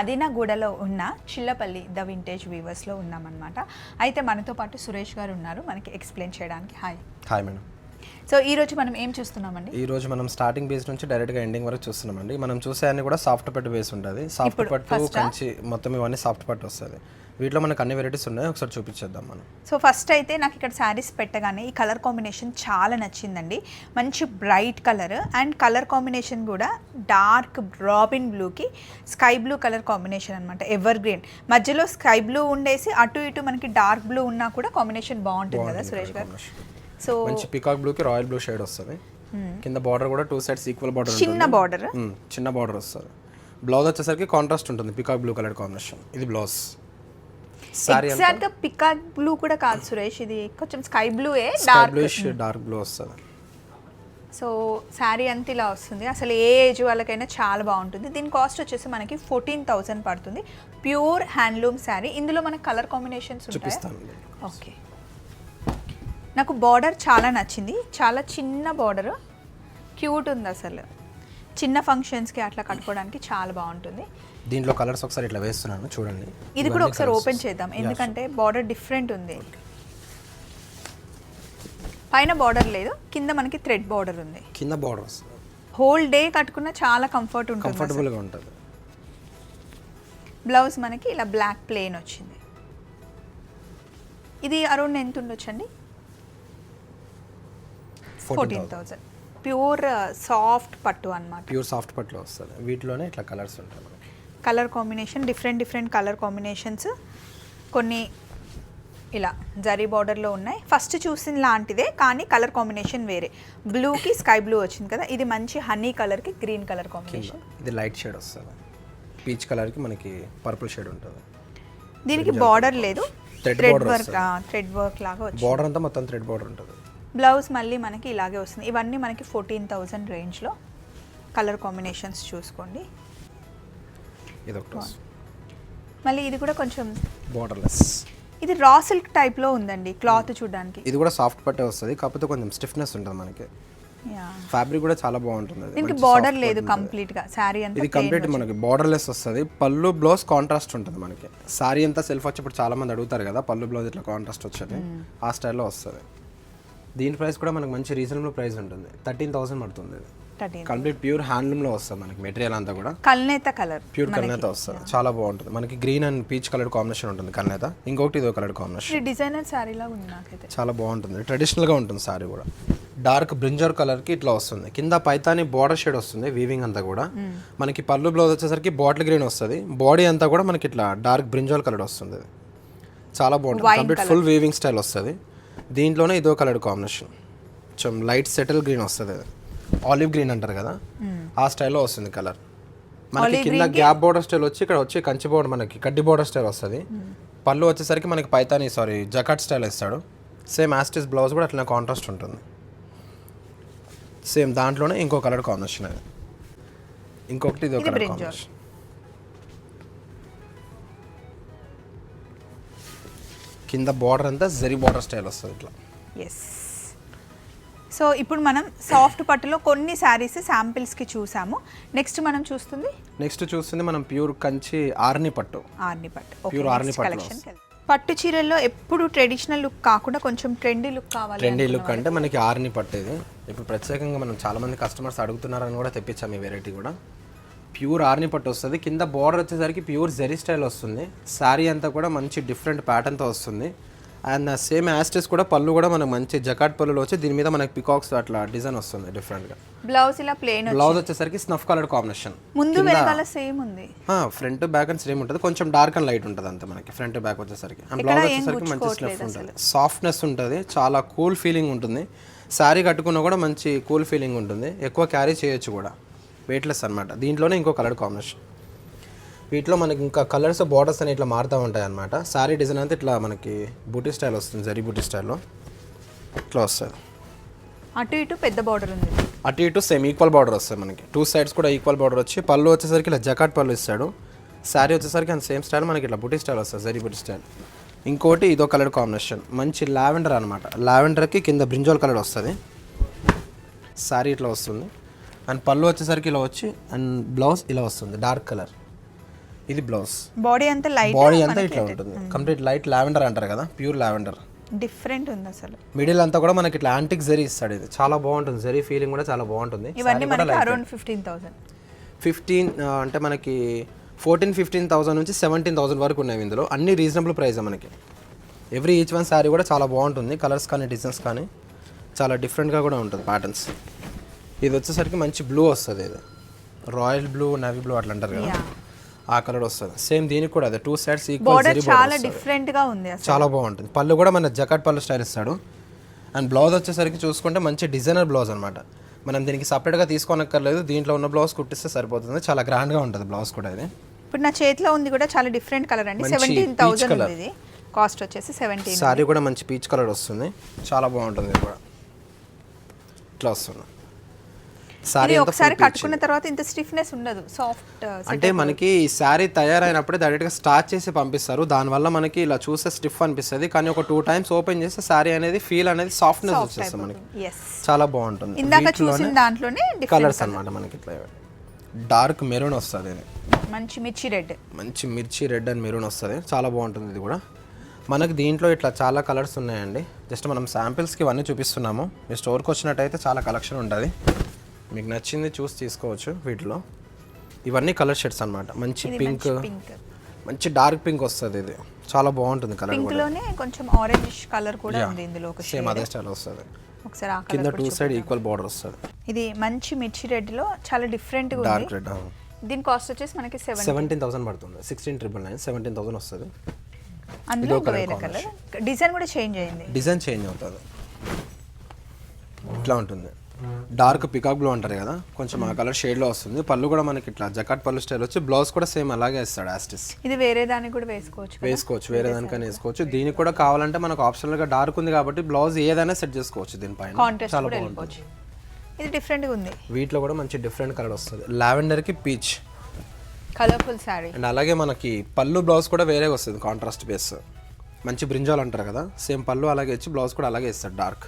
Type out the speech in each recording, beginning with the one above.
మదీనాగూడలో ఉన్న Chillapalli the vintage వీవర్స్లో ఉన్నామన్నమాట. అయితే మనతో పాటు సురేష్ గారు ఉన్నారు. మనకి ఎక్స్ప్లెయిన్ చేయడానికి. హాయ్. Hi madam. సో ఈ రోజు మనం ఏం చూస్తున్నామండి? ఈ రోజు మనం స్టార్టింగ్ బేస్ నుంచి డైరెక్ట్గా ఎండింగ్ వరకు చూస్తున్నామండి. మనం చూసే అన్ని కూడా సాఫ్ట్ పట్టు బేస్ ఉంటుంది. సాఫ్ట్ పట్టు? కంచి మొత్తం ఇవన్నీ సాఫ్ట్ పట్టు వస్తుంది. వీటిలో మనకు అన్ని వెరైటీస్ ఉన్నాయి. ఒకసారి చూపించేద్దాం మనం. సో ఫస్ట్ అయితే నాకు ఇక్కడ శారీస్ పెట్టగానే ఈ కలర్ కాంబినేషన్ చాలా నచ్చిందండి. మంచి bright colour and colour combination కూడా డార్క్ రాబిన్ బ్లూకి స్కై బ్లూ కలర్ కాంబినేషన్ అనమాట ఎవర్ గ్రీన్ మధ్యలో స్కై బ్లూ ఉండేసి అటు ఇటు మనకి డార్క్ బ్లూ ఉన్నా కూడా కాంబినేషన్ బాగుంటుంది కదా సురేష్ గారు? సో మంచి పికాక్ బ్లూకి రాయల్ బ్లూ షేడ్ వస్తుంది. కింద బార్డర్ కూడా టూ సైడ్స్ ఈక్వల్ బార్డర్ చిన్న బార్డర్ చిన్న బార్డర్ వస్తుంది. బ్లౌజ్ వచ్చేసరికి కాంట్రాస్ట్ ఉంటుంది పికాక్ బ్లూ కలర్ కాంబినేషన్ ఇది బ్లౌజ్ సారీ ఎగ్జాక్ట్గా పికాక్ బ్లూ కూడా కాదు సురేష్ ఇది కొంచెం sky blue a dark bluish dark blue వస్తుంది. సో శారీ అంతా ఇలా వస్తుంది. అసలు ఏ ఏజ్ వాళ్ళకైనా చాలా బాగుంటుంది. దీని కాస్ట్ వచ్చేసి మనకి ఫోర్టీన్ థౌసండ్ పడుతుంది. ప్యూర్ హ్యాండ్లూమ్ శారీ ఇందులో మనకి కలర్ కాంబినేషన్స్ ఉంటాయి? చూపిస్తాను. ఓకే నాకు బార్డర్ చాలా నచ్చింది. చాలా చిన్న బార్డర్ క్యూట్ ఉంది అసలు. చిన్న ఫంక్షన్స్కి అట్లా కట్టుకోవడానికి చాలా బాగుంటుంది. దీంట్లో కలర్స్ ఒకసారి ఇట్లా వేస్తున్నాను చూడండి. ఇది కూడా ఒకసారి ఓపెన్. చేద్దాం. ఎందుకంటే బార్డర్ డిఫరెంట్ ఉంది. పైన బార్డర్ లేదు. కింద మనకి థ్రెడ్ బార్డర్ ఉంది. కింద బార్డర్ హోల్ డే కట్టుకున్న చాలా కంఫర్ట్ ఉంటుంది కంఫర్టబుల్గా ఉంటుంది. బ్లౌజ్ మనకి ఇలా బ్లాక్ ప్లెయిన్ వచ్చింది. ఇది అరౌండ్ ఎంత ఉండొచ్చండి? ఫోర్టీన్ థౌజండ్ ప్యూర్ సాఫ్ట్ పట్టు అన్నమాట. ప్యూర్ సాఫ్ట్ పట్లో వస్తుంది. వీటిలోనే ఇట్లా కలర్స్ ఉంటాయి మనకి. Colour combination different different colour combinations కొన్ని ఇలా జరీ బార్డర్లో ఉన్నాయి. ఫస్ట్ చూసిన లాంటిదే కానీ కలర్ కాంబినేషన్ వేరే. బ్లూకి స్కై బ్లూ వచ్చింది కదా ఇది మంచి హనీ కలర్కి గ్రీన్ కలర్ కాంబినేషన్ ఇది లైట్ షేడ్ వస్తుంది. పీచ్ కలర్కి మనకి పర్పుల్ షేడ్ ఉంటుంది. దీనికి బార్డర్ లేదు. థ్రెడ్ వర్క్ థ్రెడ్ వర్క్ లాగా బార్డర్ అంతా మొత్తం థ్రెడ్ బార్డర్ ఉంటుంది. బ్లౌజ్ మళ్ళీ మనకి ఇలాగే వస్తుంది. ఇవన్నీ మనకి ఫోర్టీన్ థౌజండ్ రేంజ్లో కలర్ కాంబినేషన్స్ చూసుకోండి. ఇది ఒకటి మళ్ళీ ఇది కూడా కొంచెం బార్డర్లెస్ ఇది రా సిల్క్ టైప్లో ఉందండి క్లాత్ చూడడానికి. ఇది కూడా సాఫ్ట్ పట్టే వస్తుంది కాకపోతే కొంచెం స్టిఫ్నెస్ ఉంటుంది మనకి. ఫ్యాబ్రిక్ కూడా చాలా బాగుంటుంది. దీనికి బార్డర్ లేదు ఉంటుంది. కంప్లీట్గా శారీ అంతా ఇది కంప్లీట్ మనకి బార్డర్లెస్ వస్తుంది. పళ్ళు బ్లౌజ్ కాంట్రాస్ట్ ఉంటుంది మనకి. సారీ అంతా సెల్ఫ్ వచ్చి ఇప్పుడు చాలా మంది అడుగుతారు కదా పళ్ళు బ్లౌజ్ ఇట్లా కాంట్రాస్ట్ వచ్చేది. ఆ స్టైల్లో వస్తుంది. దీని ప్రైస్ కూడా మనకి మంచి రీజనబుల్ ప్రైస్ ఉంటుంది. థర్టీన్ థౌసండ్ పడుతుంది కంప్లీట్ ప్యూర్ హ్యాండ్లూమ్లో వస్తుంది మనకి మెటీరియల్ అంతా కూడా. కల్నేత కలర్ ప్యూర్ కల్నేత వస్తుంది. చాలా బాగుంటుంది. మనకి green and peach colour combination ఉంటుంది కల్నేత. ఇంకొకటి ఇదో కలర్ కాంబినేషన్. డిజైనర్ శారీలా ఉంది నాకైతే. చాలా బాగుంటుంది. ట్రెడిషనల్గా ఉంటుంది సారీ కూడా. డార్క్ బ్రింజర్ కలర్కి ఇట్లా వస్తుంది. కింద పైతాని బార్డర్ షేడ్ వస్తుంది వీవింగ్ అంతా కూడా. మనకి పళ్ళు బ్లౌజ్ వచ్చేసరికి బాటిల్ గ్రీన్ వస్తుంది. బాడీ అంతా కూడా మనకి ఇట్లా డార్క్ బ్రింజాల్ కలర్ వస్తుంది. చాలా బాగుంటుంది. కంప్లీట్ ఫుల్ వీవింగ్ స్టైల్ వస్తుంది. దీంట్లోనే ఇదో కలర్ కాంబినేషన్. కొంచెం లైట్ సెటిల్ గ్రీన్ వస్తుంది. ఆలివ్ గ్రీన్ అంటారు కదా? ఆ స్టైల్లో వస్తుంది కలర్. మనకి కింద గ్యాప్ బోర్డర్ స్టైల్ వచ్చి ఇక్కడ వచ్చి కంచి బోర్డర్ మనకి కడ్డీ బోర్డర్ స్టైల్ వస్తుంది. పళ్ళు వచ్చేసరికి మనకి పైతాని సారీ జకాట్ స్టైల్ ఇస్తాడు same as it is blouse కూడా అట్లా కాంట్రాస్ట్ ఉంటుంది. సేమ్ దాంట్లోనే ఇంకో కలర్ కాంబినేషన్ అది. ఇంకొకటి ఇది ఇది కలర్. కాంబినేషన్. కింద బార్డర్ అంతా జరీ బార్డర్ స్టైల్ వస్తుంది ఇట్లా. ఎస్ సో ఇప్పుడు మనం సాఫ్ట్ పట్టులో కొన్ని శారీస్ శాంపిల్స్కి చూసాము. నెక్స్ట్ మనం చూస్తుంది? నెక్స్ట్ చూస్తుంది మనం ప్యూర్ కంచి ఆర్ని పట్టు. ఆర్ని పట్టు. Pure ఆర్ని కలెక్షన్ పట్టు చీరల్లో ఎప్పుడు ట్రెడిషనల్ లుక్ కాకుండా కొంచెం ట్రెండీ లుక్ కావాలి ట్రెండీ లుక్ అంటే మనకి ఆర్ని పట్టేది. ఇప్పుడు ప్రత్యేకంగా మనం చాలా మంది కస్టమర్స్ అడుగుతున్నారని కూడా తెప్పించాము ఈ వెరైటీ కూడా. ప్యూర్ ఆర్ని పట్టు వస్తుంది. కింద బార్డర్ వచ్చేసరికి ప్యూర్ జెరీ స్టైల్ వస్తుంది. శారీ అంతా కూడా మంచి డిఫరెంట్ ప్యాటర్న్తో వస్తుంది. అండ్ సేమ్ యాస్టెస్ కూడా పళ్ళు కూడా మనకు మంచి జకాట్ పళ్ళులో వచ్చి దీని మీద మనకి పికాక్స్ అట్లా డిజైన్ వస్తుంది డిఫరెంట్గా బ్లౌజ్ ఇలా ప్లెయిన్ బ్లౌజ్ వచ్చేసరికి స్నఫ్ కలర్ కాంబినేషన్ ముందు వెనకాల సేమ్ ఉంది. ఫ్రంట్ బ్యాక్ అండ్ సేమ్ ఉంటుంది. కొంచెం డార్క్ అండ్ లైట్ ఉంటుంది అంతే మనకి ఫ్రంట్ బ్యాక్ వచ్చేసరికి. అండ్ బ్లౌజ్ వచ్చేసరికి మంచి స్నఫ్ ఉంటుంది. సాఫ్ట్నెస్ ఉంటుంది. చాలా కూల్ ఫీలింగ్ ఉంటుంది. శారీ కట్టుకున్నా కూడా మంచి కూల్ ఫీలింగ్ ఉంటుంది. ఎక్కువ క్యారీ చేయొచ్చు కూడా. వెయిట్లెస్ అనమాట దీంట్లోనే ఇంకో కలర్ కాంబినేషన్ వీటిలో మనకి ఇంకా కలర్స్ బార్డర్స్ అని ఇట్లా మారుతూ ఉంటాయి అనమాట శారీ డిజైన్ అంతా ఇట్లా మనకి బూటీ స్టైల్ వస్తుంది జరీ బూటీ స్టైల్లో. ఇట్లా వస్తుంది. అటు ఇటు పెద్ద బార్డర్ ఉంది. అటు ఇటు సేమ్ ఈక్వల్ బార్డర్ వస్తుంది మనకి. టూ సైడ్స్ కూడా ఈక్వల్ బార్డర్ వచ్చి పళ్ళు వచ్చేసరికి ఇలా జకాట్ పళ్ళు ఇస్తాడు. శారీ వచ్చేసరికి అంత సేమ్ స్టైల్ మనకి ఇట్లా బుటీ స్టైల్ వస్తుంది జరీ బుటీ స్టైల్. ఇంకోటి ఇదో కలర్ కాంబినేషన్ మంచి లావెండర్ అనమాట లావెండర్కి కింద బ్రింజాల్ కలర్ వస్తుంది. శారీ ఇట్లా వస్తుంది. అండ్ పళ్ళు వచ్చేసరికి ఇలా వచ్చి అండ్ బ్లౌజ్ ఇలా వస్తుంది డార్క్ కలర్. ఇది బ్లౌజ్. బాడీ అంతా లైట్ బాడీ అంతా ఇట్లా ఉంటుంది. కంప్లీట్ లైట్ లావెండర్ అంటారు కదా ప్యూర్ లావెండర్ డిఫరెంట్ ఉంది అసలు. మిడిల్ అంతా కూడా మనకి ఇట్లా యాంటిక్ జరీ ఇస్తాడు ఇది. చాలా బాగుంటుంది జరీ ఫీలింగ్ కూడా చాలా బాగుంటుంది. ఇవన్నీ మనకి అరౌండ్ ఫిఫ్టీన్ థౌసండ్ ఫిఫ్టీన్ అంటే మనకి ఫోర్టీన్ ఫిఫ్టీన్ థౌసండ్ నుంచి సెవెంటీన్ థౌసండ్ వరకు ఉన్నాయి ఇందులో. అన్ని రీజనబుల్ ప్రైస్ మనకి. ఎవ్రీ ఈచ్ వన్ శారీ కూడా చాలా బాగుంటుంది. కలర్స్ కానీ డిజైన్స్ కానీ చాలా డిఫరెంట్గా కూడా ఉంటుంది ప్యాటర్న్స్ ఇది వచ్చేసరికి మంచి బ్లూ వస్తుంది ఇది. రాయల్ బ్లూ నవీ బ్లూ అట్లా అంటారు కదా. ఆ కలర్ వస్తుంది. సేమ్ దీనికి కూడా అదే. టూ సైడ్స్ ఈక్వల్ చాలా డిఫరెంట్గా ఉంది చాలా బాగుంటుంది. పళ్ళు కూడా మన జకాట్ పళ్ళు స్టైల్ ఇస్తాడు. అండ్ బ్లౌజ్ వచ్చేసరికి చూసుకుంటే మంచి డిజైనర్ బ్లౌజ్ అనమాట మనం దీనికి సపరేట్గా తీసుకోనక్కర్లేదు. దీంట్లో ఉన్న బ్లౌజ్ కుట్టిస్తే సరిపోతుంది. చాలా గ్రాండ్గా ఉంటుంది బ్లౌజ్ కూడా ఇది. ఇప్పుడు నా చేతిలో ఉంది కూడా చాలా డిఫరెంట్ కలర్ అండి. సెవెంటీన్ థౌసండ్ ఇది. కాస్ట్ వచ్చేసి సెవెంటీన్ సారీ కూడా మంచి పీచ్ కలర్ వస్తుంది. చాలా బాగుంటుంది ఇది కూడా. ఇట్లా వస్తుంది. సారీ ఒకసారి. కట్టుకున్న తర్వాత ఇంత స్టిఫ్నెస్ ఉండదు సాఫ్ట్ అంటే మనకి ఈ శారీ తయారైనప్పుడే డైరెక్ట్గా స్టార్చ్ చేసి పంపిస్తారు. దానివల్ల మనకి ఇలా చూస్తే స్టిఫ్ అనిపిస్తుంది. కానీ ఒక టూ టైమ్స్ ఓపెన్ చేస్తే శారీ అనేది ఫీల్ అనేది సాఫ్ట్నెస్ వచ్చేస్తుంది మనకి. చాలా బాగుంటుంది. ఇందాక చూసిన దాంట్లోనే కలర్స్ అన్నమాట మనకి ఇట్లా. డార్క్ మెరూన్ వస్తుంది మంచి మిర్చి రెడ్. మంచి మిర్చి రెడ్ అండ్ మెరూన్ వస్తుంది. చాలా బాగుంటుంది ఇది కూడా. మనకి దీంట్లో ఇట్లా చాలా కలర్స్ ఉన్నాయండి. జస్ట్ మనం శాంపిల్స్కి ఇవన్నీ చూపిస్తున్నాము. మీ స్టోర్కి వచ్చినట్టయితే చాలా కలెక్షన్ ఉంటుంది. మీకు నచ్చింది చూసి తీసుకోవచ్చు వీటిలో. ఇవన్నీ కలర్ షేడ్స్ అన్నమాట. మంచి పింక్ మంచి డార్క్ పింక్ వస్తుంది ఇది. చాలా బాగుంటుంది కలర్ పింక్లోనే కొంచెం ఆరెంజ్ కలర్ కూడా ఉంది ఇందులో ఒక సేమ్. అదే స్టైల్ వస్తుంది. ఒకసారి కింద టూ సైడ్ ఈక్వల్ బార్డర్ వస్తుంది. ఇది మంచి మిర్చి రెడ్లో చాలా డిఫరెంట్గా డార్క్ రెడ్ దీని కాస్ట్ వచ్చేసి మనకి సెవెంటీన్ థౌసండ్ పడుతుంది. Sixteen triple nine seventeen thousand వస్తుంది. అందులో వేరే కలర్ డిజైన్ కూడా చేంజ్ అయింది. డిజైన్ చేంజ్ అవుతుంది. ఇట్లా ఉంటుంది. డార్క్ పికాక్ బ్లూ అంటారు కదా కొంచెం ఆ కలర్ షేడ్లో వస్తుంది. పళ్ళు కూడా మనకి ఇట్లా జకాట్ పళ్ళు స్టైల్ వచ్చి బ్లౌజ్ కూడా సేమ్ అలాగే ఇస్తాడు యాస్టిస్. ఇది వేరే దానికి కూడా వేసుకోవచ్చు? వేసుకోవచ్చు వేరే దానికైనా వేసుకోవచ్చు. దీనికి కూడా కావాలంటే మనకు ఆప్షనల్గా డార్క్ ఉంది కాబట్టి బ్లౌజ్ ఏదైనా సెట్ చేసుకోవచ్చు దీనిపైన. చాలా బాగుంటుంది. ఇది డిఫరెంట్గా ఉంది. వీటిలో కూడా మంచి డిఫరెంట్ కలర్ వస్తుంది. లావెండర్కి పీచ్ కలర్ఫుల్ శారీ అండ్ అలాగే మనకి పళ్ళు బ్లౌజ్ కూడా వేరే వస్తుంది కాంట్రాస్ట్ బేస్ మంచి బ్రింజాల్ అంటారు కదా సేమ్ పళ్ళు అలాగే ఇచ్చి బ్లౌజ్ కూడా అలాగే ఇస్తాడు డార్క్.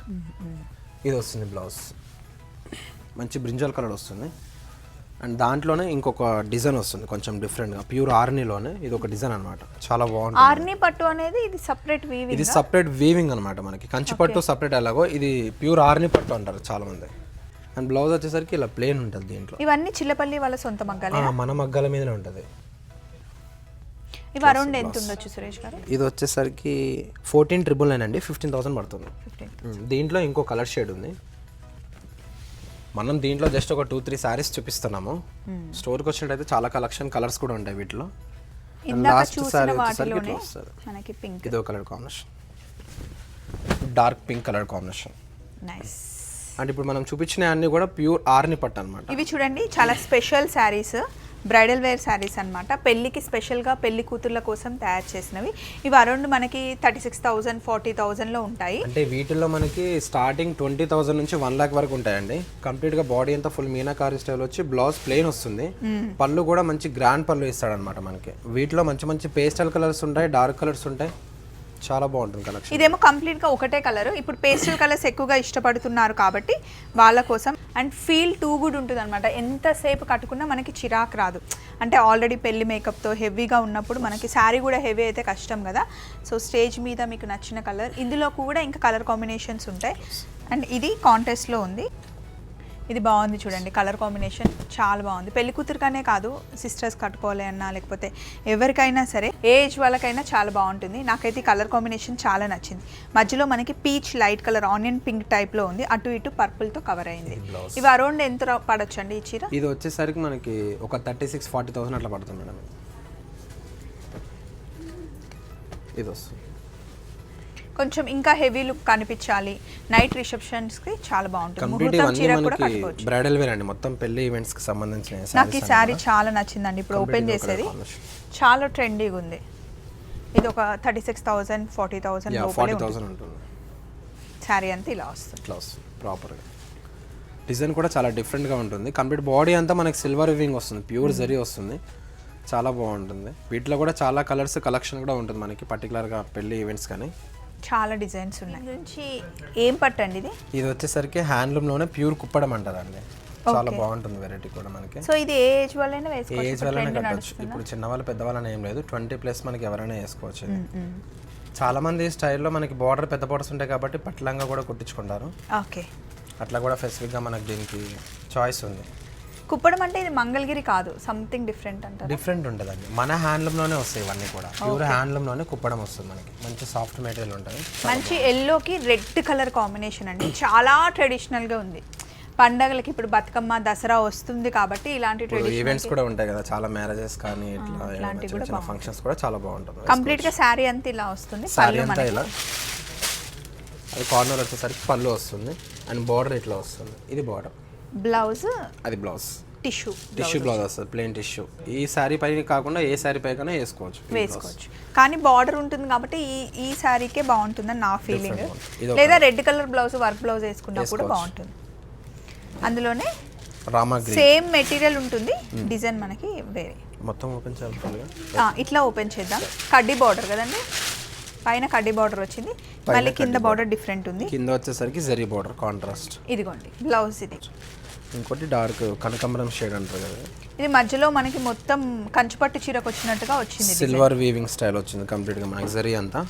ఇది వస్తుంది బ్లౌజ్. మంచి బ్రింజాల్ కలర్ వస్తుంది. అండ్ దాంట్లోనే ఇంకొక డిజైన్ వస్తుంది కొంచెం డిఫరెంట్గా. ప్యూర్ ఆర్నీలోనే ఇది ఒక డిజైన్ అనమాట చాలా బాగుంటుంది. ఆర్నీ పట్టు అనేది ఇది సపరేట్ వీవింగ్ ఇది సపరేట్ వీవింగ్ అనమాట మనకి. కంచి పట్టు సపరేట్ ఎలాగో ఇది ప్యూర్ ఆర్నీ పట్టు అంటారు చాలా మంది అండ్ బ్లౌజ్ వచ్చేసరికి ఇలా ప్లేన్ ఉంటుంది దీంట్లో. ఇవన్నీ చిల్లపల్లి వాళ్ళ సొంత మగ్గాలే ఆ, మన మగ్గాల మీదనే ఉంటుంది. ఇవి అరౌండ్ ఎంత ఉండొచ్చు సురేష్ గారు? ఇది వచ్చేసరికి ఫోర్టీన్ ట్రిపుల్ నైన్ అండి ఫిఫ్టీన్ థౌసండ్ పడుతుంది. దీంట్లో ఇంకో కలర్ షేడ్ ఉంది. మనం దీంట్లో జస్ట్ ఒక టూ త్రీ శారీస్ చూపిస్తున్నాము. స్టోర్కి వచ్చినట్టయితే చాలా కలెక్షన్ కలర్స్ కూడా ఉంటాయి వీటిలో. ఇందాక లాస్ట్ చూసిన శారీ వచ్చేసరికి వాటిలోనే ఇట్లా వస్తుంది మనకి పింక్ ఇదో colour combination dark pink colour combination nice and ఇప్పుడు మనం చూపించిన అన్ని కూడా ప్యూర్ ఆర్ని పట్టు అనమాట ఇవి చూడండి చాలా special saris bridal wear saris అనమాట పెళ్ళికి స్పెషల్గా పెళ్ళి కూతుర్ల కోసం తయారు చేసినవి. ఇవి అరౌండ్ మనకి థర్టీ సిక్స్ థౌజండ్ ఫార్టీ థౌజండ్లో ఉంటాయి. అంటే వీటిల్లో మనకి స్టార్టింగ్ ట్వంటీ థౌసండ్ నుంచి వన్ లాక్ వరకు ఉంటాయండి. కంప్లీట్గా బాడీ అంతా ఫుల్ మీనాకారి స్టైల్ వచ్చి బ్లౌజ్ ప్లెయిన్ వస్తుంది. పళ్ళు కూడా మంచి గ్రాండ్ పళ్ళు ఇస్తాడనమాట మనకి. వీటిలో మంచి మంచి పేస్టల్ కలర్స్ ఉంటాయి డార్క్ కలర్స్ ఉంటాయి. చాలా బాగుంటుంది కలెక్షన్. ఇదేమో కంప్లీట్గా ఒకటే కలర్. ఇప్పుడు పేస్టల్ కలర్స్ ఎక్కువగా ఇష్టపడుతున్నారు కాబట్టి వాళ్ళ కోసం. అండ్ ఫీల్ టూ గుడ్ ఉంటుంది అనమాట ఎంతసేపు కట్టుకున్నా మనకి చిరాకు రాదు. అంటే ఆల్రెడీ పెళ్ళి మేకప్తో హెవీగా ఉన్నప్పుడు మనకి శారీ కూడా హెవీ అయితే కష్టం కదా. సో స్టేజ్ మీద మీకు నచ్చిన కలర్. ఇందులో కూడా ఇంకా కలర్ కాంబినేషన్స్ ఉంటాయి. అండ్ ఇది కాంటెస్ట్లో ఉంది. ఇది బాగుంది చూడండి. కలర్ కాంబినేషన్ చాలా బాగుంది. పెళ్ళి కూతురికనే కాదు సిస్టర్స్ కట్టుకోవాలి అన్నా లేకపోతే ఎవరికైనా సరే ఏ ఏజ్ వాళ్ళకైనా చాలా బాగుంటుంది. నాకైతే ఈ కలర్ కాంబినేషన్ చాలా నచ్చింది. మధ్యలో మనకి peach light colour onion pink టైప్లో ఉంది. అటు ఇటు పర్పుల్తో కవర్ అయింది. ఇవి అరౌండ్ ఎంత రా- పడొచ్చండి ఈ చీర? ఇది వచ్చేసరికి మనకి ఒక థర్టీ సిక్స్ ఫార్టీ థౌసండ్ అట్లా పడుతుంది మేడం. ఇది వస్తుంది. కొంచెం ఇంకా హెవీ లుక్ కనిపించాలి. నైట్ రిసెప్షన్స్కి చాలా బాగుంటుంది. బ్రైడల్ వేర్ అండి. మొత్తం పెళ్ళి ఈవెంట్స్కి సంబంధించిన నాకు ఈ శారీ. చాలా నచ్చిందండి. ఇప్పుడు ఓపెన్ చేసేది. చాలా ట్రెండీగా ఉంది. ఇది ఒక thirty six thousand forty thousand forty ఉంటుంది థౌసండ్ ఉంటుంది. శారీ అంతా ఇలా వస్తుంది. ఇట్లా వస్తుంది ప్రాపర్గా డిజైన్ కూడా చాలా డిఫరెంట్గా ఉంటుంది. కంప్లీట్ బాడీ అంతా మనకి సిల్వర్ వివింగ్ వస్తుంది. ప్యూర్ జరీ వస్తుంది. చాలా బాగుంటుంది. వీటిలో కూడా చాలా కలర్స్ కలెక్షన్ కూడా ఉంటుంది మనకి పర్టికులర్గా పెళ్ళి ఈవెంట్స్ కానీ. చాలా డిజైన్స్ ఉన్నాయి. గురించి ఏం పట్టండి ఇది? ఇది వచ్చేసరికి హ్యాండ్లూమ్లోనే ప్యూర్ కుప్పడం అంటారండి చాలా బాగుంటుంది వెరైటీ కూడా మనకి. సో ఇది ఏ ఏజ్ వాళ్ళైనా వేసుకోవచ్చు. ఏజ్ వాళ్ళనే కట్టొచ్చు. ఇప్పుడు చిన్నవాళ్ళు పెద్దవాళ్ళని ఏం లేదు. ట్వంటీ ప్లస్ మనకి ఎవరైనా వేసుకోవచ్చు ఇది. చాలా మంది స్టైల్లో మనకి బార్డర్ పెద్ద బార్డర్స్ ఉంటాయి కాబట్టి పట్లంగా కూడా కుట్టించుకుంటారు. ఓకే. అట్లా కూడా స్పెసిఫిక్గా మనకి దీనికి చాయిస్ ఉంది. కుప్పడం అంటే ఇది మంగళగిరి కాదు సంథింగ్ డిఫరెంట్ అంటారు? డిఫరెంట్ ఉంటుందండి. మన హ్యాండ్లూమ్లోనే వస్తాయి ఇవన్నీ కూడా. ప్యూర్ హ్యాండ్లూమ్లోనే కుప్పడం వస్తుంది మనకి. మంచి సాఫ్ట్ మెటీరియల్ ఉంటుంది. మంచి ఎల్లోకి రెడ్ కలర్ కాంబినేషన్ అండి. చాలా ట్రెడిషనల్గా ఉంది. పండగలకి ఇప్పుడు బతుకమ్మ దసరా వస్తుంది కాబట్టి ఇలాంటి ఈవెంట్స్ కూడా ఉంటాయి కదా. చాలా మ్యారేజెస్ కానీ ఇట్లా ఫంక్షన్స్ కూడా చాలా బాగుంటుంది. కంప్లీట్గా శారీ అంతా ఇలా వస్తుంది సారీ పళ్ళు అంతా ఇలా. అది కార్నర్ వచ్చేసరికి పళ్ళు వస్తుంది. అండ్ బార్డర్ ఇట్లా వస్తుంది. ఇది బార్డర్ బ్లౌజ్ అది బ్లౌజ్. Tissue tissue blouse. వస్తుంది ప్లెయిన్ టిష్యూ. ఈ శారీ పై కాకుండా ఏ శారీ పై కన్నా వేసుకోవచ్చు. వేసుకోవచ్చు. కానీ బార్డర్ ఉంటుంది కాబట్టి ఈ ఈ శారీకే బాగుంటుందని నా ఫీలింగ్ లేదా red colour blouse work blouse వేసుకున్నా కూడా బాగుంటుంది. అందులోనే సేమ్ మెటీరియల్ ఉంటుంది డిజైన్ మనకి వేరే. మొత్తం ఓపెన్ చేయాలి ఇట్లా ఓపెన్ చేద్దాం. కడ్డీ బార్డర్ కదండి? పైన కడ్డీ బార్డర్ వచ్చింది. మళ్ళీ కింద బార్డర్. డిఫరెంట్ ఉంది. కింద వచ్చేసరికి జరీ బార్డర్ కాంట్రాస్ట్ ఇదిగోండి బ్లౌజ్ ఇది. ఇంకోటి డార్క్ కనకాంబరం షేడ్ అంటారు కదా. ఇది మధ్యలో మనకి మొత్తం కంచుపట్టు చీరకు వచ్చినట్టుగా వచ్చింది సిల్వర్ వీవింగ్ స్టైల్ వచ్చింది కంప్లీట్గా మనకి జరీ అంతా.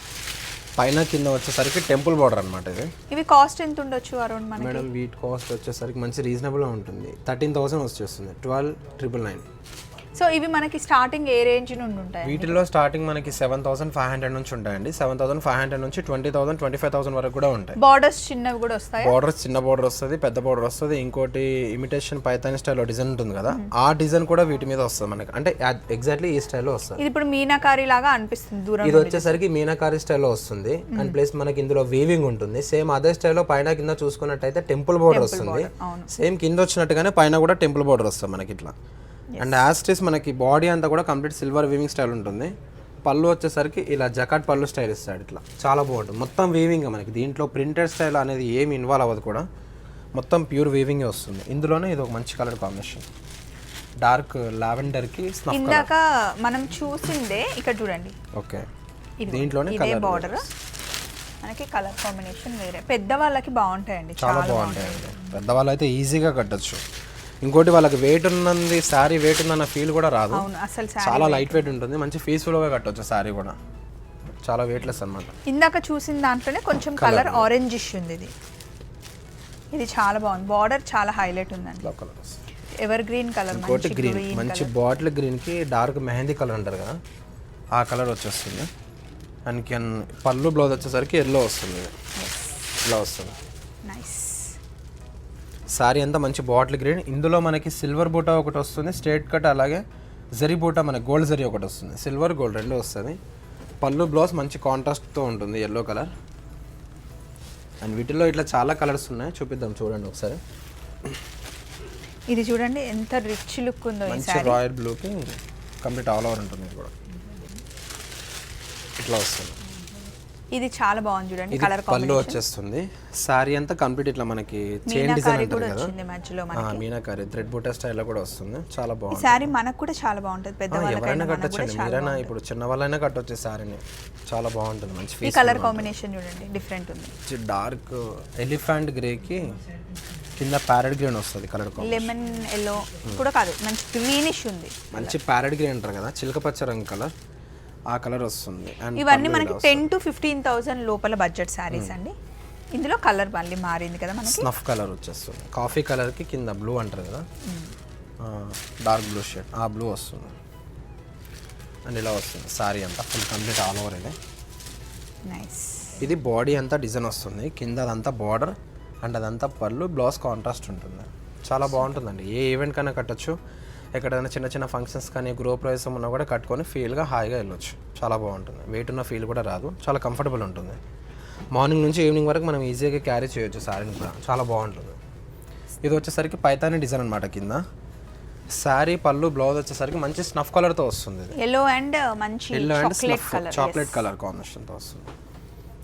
పైన కింద వచ్చేసరికి టెంపుల్ బార్డర్ అనమాట ఇది. ఇవి కాస్ట్ ఎంత ఉండొచ్చు అరౌండ్ మనకి? మేడం వీట్ కాస్ట్ వచ్చేసరికి మంచి రీజనబుల్గా ఉంటుంది. థర్టీన్ థౌసండ్ వచ్చేస్తుంది ట్వెల్వ్ ట్రిపుల్ నైన్. సో ఇవి మనకి స్టార్టింగ్ ఏ రేంజ్ నుండి ఉంటాయి వీటిల్లో స్టార్టింగ్ మనకి సెవెన్ థౌసండ్ ఫైవ్ హండ్రెడ్ నుంచి ఉంటాయండి. సెవెన్ థౌసండ్ ఫైవ్ హండ్రెడ్ నుంచి twenty thousand twenty five thousand వరకు కూడా ఉంటాయి. బార్డర్స్ చిన్నవి కూడా వస్తాయి? బార్డర్ చిన్న బార్డర్ వస్తుంది పెద్ద బార్డర్ వస్తుంది. ఇంకోటి ఇమిటేషన్ పైతాని స్టైల్లో డిజైన్ ఉంటుంది కదా ఆ డిజైన్ కూడా వీటి మీద వస్తుంది మనకి. అంటే ఎగ్జాక్ట్లీ ఈ స్టైల్లో వస్తుంది. ఇది ఇప్పుడు మీనాకారి లాగా అనిపిస్తుంది దూరం ఇది వచ్చేసరికి మీనాకారి స్టైల్లో వస్తుంది. అండ్ ప్లస్ మనకి ఇందులో వీవింగ్ ఉంటుంది. సేమ్ అదే స్టైల్లో పైన కింద చూసుకున్నట్టయితే టెంపుల్ బోర్డర్ వస్తుంది. సేమ్ కింద వచ్చినట్టుగానే పైన కూడా టెంపుల్ బోర్డర్ వస్తుంది మనకి ఇట్లా. అండ్ యాస్టిస్ మనకి బాడీ అంతా కూడా కంప్లీట్ సిల్వర్ వీవింగ్ స్టైల్ ఉంటుంది. పళ్ళు వచ్చేసరికి ఇలా జకాట్ పళ్ళు స్టైల్ ఇస్తాడు ఇట్లా. చాలా బాగుంటుంది. మొత్తం వీవింగ్ మనకి. దీంట్లో ప్రింటెడ్ స్టైల్ అనేది ఏమి ఇన్వాల్వ్ అవ్వదు కూడా. మొత్తం ప్యూర్ వీవింగ్ వస్తుంది. ఇందులోనే ఇది ఒక మంచి కలర్ కాంబినేషన్ డార్క్ లావెండర్కి స్నఫ్ ఇందాక మనం చూసిందే ఇక్కడ చూడండి. ఓకే. దీంట్లోనే ఇదే కలర్ బార్డర్ మనకి కలర్ కాంబినేషన్ వేరే. పెద్ద వాళ్ళకి బాగుంటాయండి. చాలా బాగుంటాయండి. పెద్దవాళ్ళు అయితే ఈజీగా కట్టచ్చు. ఇంకోటి వాళ్ళకి వెయిట్ ఉన్నది శారీ వెయిట్ ఉందన్న ఫీల్ కూడా రాదు. చాలా లైట్ వెయిట్ ఉంటుంది మంచి పీస్ఫుల్గా కట్టవచ్చు శారీ కూడా. చాలా వెయిట్లెస్ అనమాట ఇందాక చూసిన దాంట్లోనే కొంచెం కలర్ ఆరెంజిష్ ఉంది. ఇది. ఇది చాలా బాగుంది. బార్డర్ చాలా హైలైట్ ఉందండి. కలర్ ఎవర్ గ్రీన్ కలర్ ఇంకోటి మంచి గ్రీన్ గ్రీన్ మంచి బాటిల్ గ్రీన్కి డార్క్ మెహందీ కలర్ అంటారు కదా ఆ కలర్ వచ్చేస్తుంది. అండ్ కెన్ పళ్ళు బ్లౌజ్ వచ్చేసరికి ఎల్లో వస్తుంది. ఇలా వస్తుంది. నైస్ సారీ అంతా మంచి బాటిల్ గ్రీన్. ఇందులో మనకి సిల్వర్ బూటా ఒకటి వస్తుంది స్ట్రేట్ కట్ అలాగే జరీ బూటా మనకి గోల్డ్ జరీ ఒకటి వస్తుంది. సిల్వర్ గోల్డ్ రెండు వస్తుంది. పళ్ళు బ్లౌజ్ మంచి కాంట్రాస్ట్తో ఉంటుంది ఎల్లో కలర్. అండ్ వీటిలో ఇట్లా చాలా కలర్స్ ఉన్నాయి చూపిద్దాం చూడండి ఒకసారి. ఇది చూడండి ఎంత రిచ్ లుక్ ఉందో మంచి రాయల్ బ్లూకి కంప్లీట్ ఆల్ ఓవర్ ఉంటుంది కూడా. ఇట్లా వస్తుంది. ఇది చాలా బాగుంది చూడండి కలర్ పళ్ళు వచ్చేస్తుంది. సారీ అంతా కంప్లీట్ ఇట్లా మనకి చైన్ డిజైన్ కూడా కదా? వచ్చింది మధ్యలో మనకి. మీనాకారి థ్రెడ్ బూటా స్టైల్లో కూడా వస్తుంది. చాలా ఈ బాగుంది శారీ మనకు కూడా చాలా బాగుంటుంది పెద్ద ఎవరైనా కట్టొచ్చండి. మీరైనా ఇప్పుడు చిన్న వాళ్ళైనా కట్టొచ్చు సారీని. చాలా బాగుంటుంది మంచి ఈ ఫీస్ కలర్ కాంబినేషన్ చూడండి డిఫరెంట్ ఉంది. డార్క్ ఎలిఫెంట్ గ్రేకి కింద ప్యారెట్ గ్రీన్ వస్తుంది కలర్ లెమన్ ఎల్లో కూడా కాదు మంచి గ్రీనిష్ ఉంది. మంచి ప్యారెట్ గ్రీన్ అంటారు కదా చిలక పచ్చ రంగు కలర్ ఆ కలర్ వస్తుంది. ఇవన్నీ మనకి టెన్ టు ఫిఫ్టీన్ థౌసండ్ లోపల బడ్జెట్ శారీస్ అండి. ఇందులో కలర్ మళ్ళీ మారింది కదా మనకి. స్నఫ్ కలర్ వచ్చేస్తుంది. కాఫీ కలర్కి కింద బ్లూ అంటారు కదా. డార్క్ బ్లూ షేడ్ ఆ బ్లూ వస్తుంది. అండ్ ఇలా వస్తుంది సారీ అంతా. ఫుల్ కంప్లీట్ ఆల్ ఓవర్ ఇది. నైస్ ఇది బాడీ అంతా డిజైన్ వస్తుంది. కింద అదంతా బార్డర్ అండ్ అదంతా పళ్ళు బ్లౌజ్ కాంట్రాస్ట్ ఉంటుంది. చాలా బాగుంటుందండి. ఏ ఈవెంట్ కన్నా కట్టొచ్చు. ఎక్కడైనా చిన్న చిన్న ఫంక్షన్స్ కానీ గృహ ప్రవేశం ఉన్నా కూడా కట్టుకొని ఫీల్గా హాయిగా వెళ్ళొచ్చు. చాలా బాగుంటుంది. వెయిట్ ఉన్న ఫీల్ కూడా రాదు. చాలా కంఫర్టబుల్ ఉంటుంది. మార్నింగ్ నుంచి ఈవినింగ్ వరకు మనం ఈజీగా క్యారీ చేయొచ్చు శారీని కూడా. చాలా బాగుంటుంది. ఇది వచ్చేసరికి పైతాని డిజైన్ అనమాట కింద. శారీ పళ్ళు బ్లౌజ్ వచ్చేసరికి మంచి స్నఫ్ కలర్తో వస్తుంది ఎల్లో అండ్ మంచి yellow and chocolate snuff colour chocolate colour కాంబినేషన్తో వస్తుంది.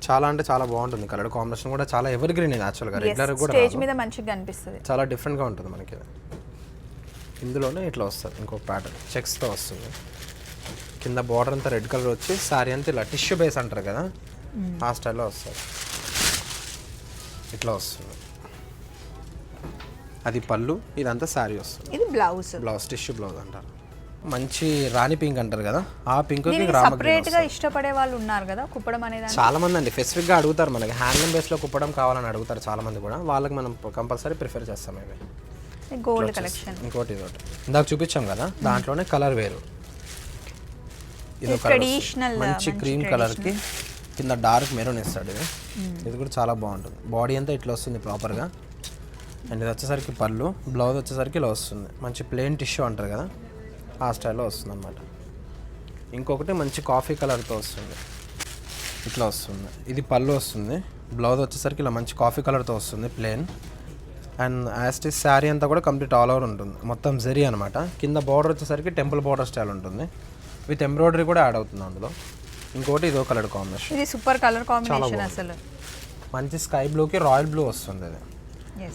చాలా అంటే చాలా బాగుంటుంది. కలర్ కాంబినేషన్ కూడా చాలా ఎవర్ గ్రీన్ యాక్చువల్గా రెగ్యులర్ కూడా స్టేజ్. మీద మంచిగా కనిపిస్తుంది. చాలా డిఫరెంట్గా ఉంటుంది మనకి. ఇందులోనే ఇట్లా వస్తుంది ఇంకో ప్యాటర్న్ చెక్స్తో వస్తుంది. కింద బార్డర్ అంతా రెడ్ కలర్ వచ్చి శారీ అంతా ఇలా టిష్యూ బేస్ అంటారు కదా? ఆ స్టైల్లో వస్తుంది. ఇట్లా వస్తుంది. అది పళ్ళు ఇదంతా శారీ వస్తుంది. ఇది బ్లౌజ్ బ్లౌజ్ టిష్యూ బ్లౌజ్ అంటారు. మంచి రాణి పింక్ అంటారు కదా? ఆ పింక్ సపరేట్గా ఇష్టపడే వాళ్ళు ఉన్నారు కదా కుప్పడం అనేది చాలా మంది అండి స్పెసిఫిక్గా అడుగుతారు మనకి. హ్యాండ్లూమ్ బేస్లో కుప్పడం కావాలని అడుగుతారు చాలా మంది కూడా. వాళ్ళకి మనం కంపల్సరీ ప్రిఫర్ చేస్తాం ఇవి. గోల్డ్ కలెక్షన్ ఇంకోటి ఇదొకటి ఇందాక చూపించాం కదా దాంట్లోనే కలర్ వేరు. ఇది ఒక ట్రెడిషనల్ మంచి క్రీమ్ కలర్కి కింద డార్క్ మెరూన్ ఇస్తాడు ఇది. ఇది కూడా చాలా బాగుంటుంది. బాడీ అంతా ఇట్లా వస్తుంది ప్రాపర్గా అండ్ ఇది వచ్చేసరికి పళ్ళు బ్లౌజ్ వచ్చేసరికి ఇలా వస్తుంది. మంచి ప్లెయిన్ టిష్యూ అంటారు కదా ఆ స్టైల్లో వస్తుంది అనమాట ఇంకొకటి మంచి కాఫీ కలర్తో వస్తుంది. ఇట్లా వస్తుంది. ఇది పళ్ళు వస్తుంది. బ్లౌజ్ వచ్చేసరికి ఇలా మంచి కాఫీ కలర్తో వస్తుంది ప్లెయిన్ అండ్ యాస్టిస్ శారీ అంతా కూడా కంప్లీట్ ఆల్ ఓవర్ ఉంటుంది. మొత్తం జరీ అనమాట కింద బార్డర్ వచ్చేసరికి టెంపుల్ బార్డర్ స్టైల్ ఉంటుంది. విత్ ఎంబ్రాయిడరీ కూడా యాడ్ అవుతుంది అందులో. ఇంకోటి ఇదో కలర్ కాంబినేషన్ ఇది సూపర్ కలర్ కాంబినేషన్ అసలు. మంచి స్కై బ్లూకి రాయల్ బ్లూ వస్తుంది ఇది.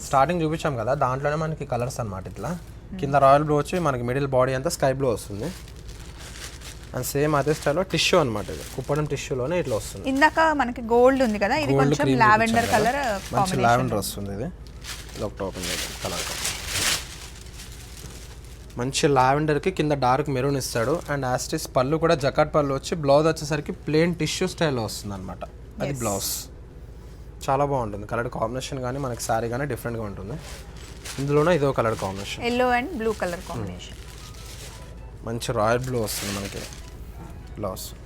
స్టార్టింగ్ చూపించాం కదా దాంట్లోనే మనకి కలర్స్ అన్నమాట ఇట్లా. కింద రాయల్ బ్లూ వచ్చి మనకి మిడిల్ బాడీ అంతా స్కై బ్లూ వస్తుంది. అండ్ సేమ్ అదే స్టైల్లో టిష్యూ అనమాట ఇది. కుప్పడం టిష్యూలోనే ఇట్లా వస్తుంది. ఇందాక మనకి గోల్డ్ ఉంది కదా ఇది కొంచెం లావెండర్ కలర్. మంచి లావెండర్ వస్తుంది ఇది. ఇది ఒకటి ఓపెన్ చేద్దాం కలర్ మంచి లావెండర్కి కింద డార్క్ మెరూన్ ఇస్తాడు. అండ్ యాస్టిస్ పళ్ళు కూడా జకాట్ పళ్ళు వచ్చి బ్లౌజ్ వచ్చేసరికి ప్లెయిన్ టిష్యూ స్టైల్లో వస్తుంది అనమాట అది బ్లౌజ్. చాలా బాగుంటుంది. కలర్ కాంబినేషన్ కానీ మనకి శారీ కానీ డిఫరెంట్గా ఉంటుంది. ఇందులోనే ఇదో colour combination yellow and blue colour combination మంచి రాయల్ బ్లూ వస్తుంది మనకి. వస్తుంది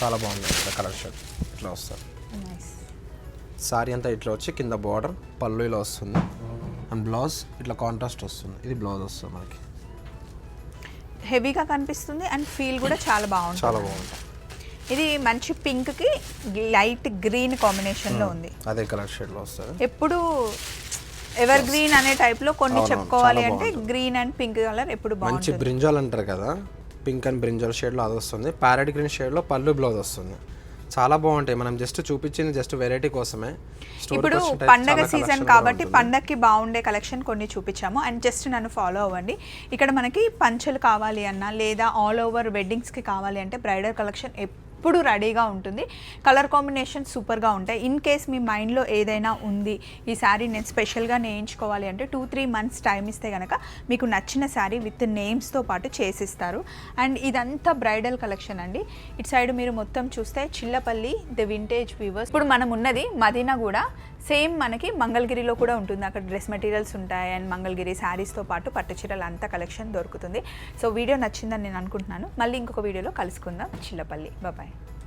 చాలా బాగుంది. కలర్ షర్ట్ ఇట్లా వస్తుంది. సారీ అంతా ఇట్లా వచ్చి కింద బార్డర్ పళ్ళు ఇలా వస్తుంది. అండ్ బ్లౌజ్ ఇట్లా కాంట్రాస్ట్ వస్తుంది. ఇది బ్లౌజ్ వస్తుంది మనకి. హెవీగా కనిపిస్తుంది అండ్ ఫీల్ కూడా చాలా బాగుంటుంది. చాలా బాగుంటుంది. ఇది మంచి పింక్కి లైట్ గ్రీన్ కాంబినేషన్లో ఉంది. అదే కలర్ షేడ్లో వస్తుంది. ఎప్పుడు ఎవర్ గ్రీన్ అనే టైప్లో కొన్ని చెప్పుకోవాలి అంటే గ్రీన్ అండ్ పింక్ కలర్ ఎప్పుడు మంచి బ్రింజాల్ అంటారు కదా. పింక్ అండ్ బ్రింజాల్ షేడ్లో అది వస్తుంది. ప్యారెట్ గ్రీన్ షేడ్లో పళ్ళు బ్లౌజ్ వస్తుంది. చాలా బాగుంటాయి. మనం జస్ట్ చూపించింది జస్ట్ వెరైటీ కోసమే. ఇప్పుడు పండగ సీజన్ కాబట్టి. పండగకి బాగుండే కలెక్షన్ కొన్ని చూపించాము. అండ్ జస్ట్ నన్ను ఫాలో అవ్వండి. ఇక్కడ మనకి పంచలు కావాలి అన్నా లేదా ఆల్ ఓవర్ వెడ్డింగ్స్కి కావాలి అంటే బ్రైడల్ కలెక్షన్ ఎప్పుడు రెడీగా ఉంటుంది. కలర్ కాంబినేషన్ సూపర్గా ఉంటాయి. ఇన్ కేస్ మీ మైండ్లో ఏదైనా ఉంది ఈ శారీ నేను స్పెషల్గా నేయించుకోవాలి అంటే టూ త్రీ మంత్స్ టైం ఇస్తే కనుక మీకు నచ్చిన శారీ విత్ నేమ్స్తో పాటు చేసిస్తారు. అండ్ ఇదంతా బ్రైడల్ కలెక్షన్ అండి. ఇటు సైడ్ మీరు మొత్తం చూస్తే చిల్లపల్లి ది వింటేజ్ వీవర్స్. ఇప్పుడు మనం ఉన్నది మదీనా కూడా సేమ్ మనకి మంగళగిరిలో కూడా ఉంటుంది. అక్కడ డ్రెస్ మెటీరియల్స్ ఉంటాయి. అండ్ మంగళగిరి శారీస్తో పాటు పట్టు చీరలు అంతా కలెక్షన్ దొరుకుతుంది. సో వీడియో నచ్చిందని నేను అనుకుంటున్నాను. మళ్ళీ ఇంకొక వీడియోలో కలుసుకుందాం. చిల్లపల్లి. బాయ్